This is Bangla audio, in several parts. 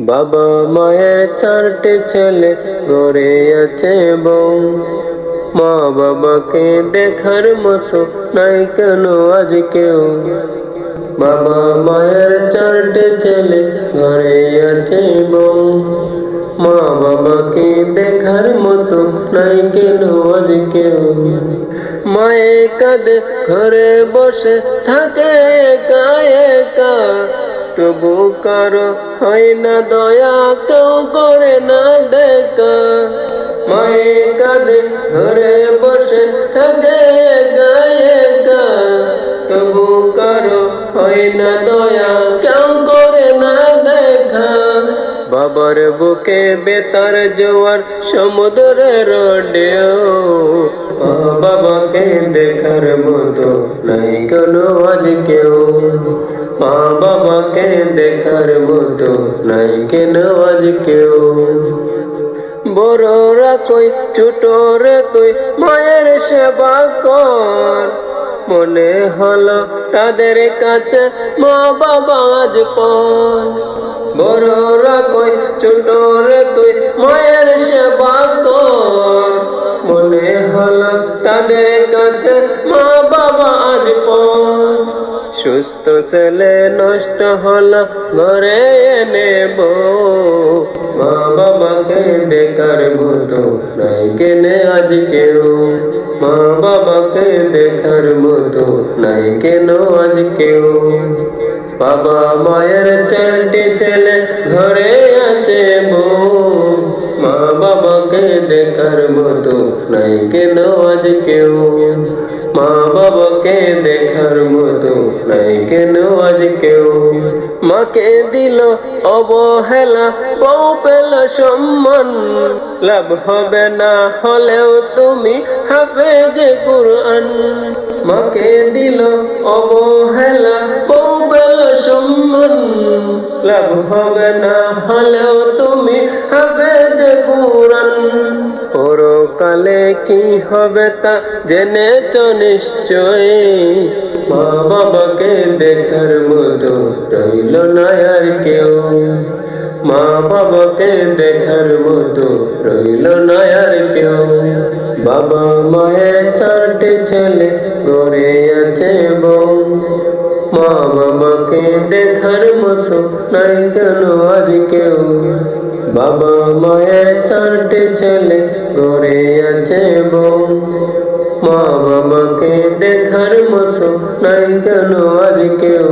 বাবা মায়ের চারটে ছেলে ঘরে আছে বউ। মা বাবাকে দেখার মতো নাই কেন আজ কেউ? বাবা মায়ের চারটে ছেলে ঘরে আছে বউ। মা বাবাকে দেখার মতো নাই কেন আজ কেউ? মায়ে কাঁদে ঘরে বসে থাকে একা একা। তবু কারও হয় না দয়া, কেউ করে না দেখা। মায়ে কাঁদে, ঘরে বসে থাকে একা তবু কারও হয় না দয়া, কেউ করে না দেখা। বাবার বুকে বেতার জোয়ার সমুদ্রের মা বাবাকে দেখার মতো নাই কোনো আজ কেউ। মা বাবাকে দেখার মতো নাই কেন আজ কেউ? বড়রা কই, ছোটরে তুই মায়ের সেবা কর। মনে হলো তাদের কাছে মা বাবা আজ পর। বড়রা কই, ছোটরে তুই মায়ের সেবা কর। মনে হলো তাদের কাছে মা বাবা আজ পর। সুস্থ ছেলে নষ্ট হলো, ঘরে এনে মা বাবাকে দেখার মতো নাই কেনে আজ কেউ। মা বাবাকে দেখার মতো নাই কেন আজ কেউ। বাবা মায়ের চারটি ছেলে ঘরে আছে মা বাবাকে দেখার মতো নাই কেন আজ কেউ। মা বাবাকে দেখার মতো নাই কেন আজ কেউ? মাকে দিল অবহেলা, বউ পেল সম্মান। লাভ হবে না হলেও তুমি হাফে যে কুরআন। মাকে দিল অবহেলা, বউ পেল সম্মান। লাভ হবে না হলেও তুমি হাফেজে যে পরকালে কি হবে তা জেনেছ নিশ্চয় মা বাবাকে দেখার মতো রইল না আর কেউ। মা বাবাকে দেখার মতো রইল না আর কেউ। বাবা মায়ের চারটে ছেলে ঘরে আছে বউ। মা বাবাকে দেখার মতো নাই কেন আজ কেউ? বাবা মায়ের চারটে ছেলে ঘরে আছে বউ। মা বাবাকে দেখার মতো নাই কেন আজ কেউ?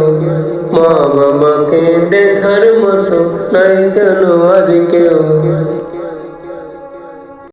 মা বাবাকে দেখার মতো নাই কেন আজ কেউ?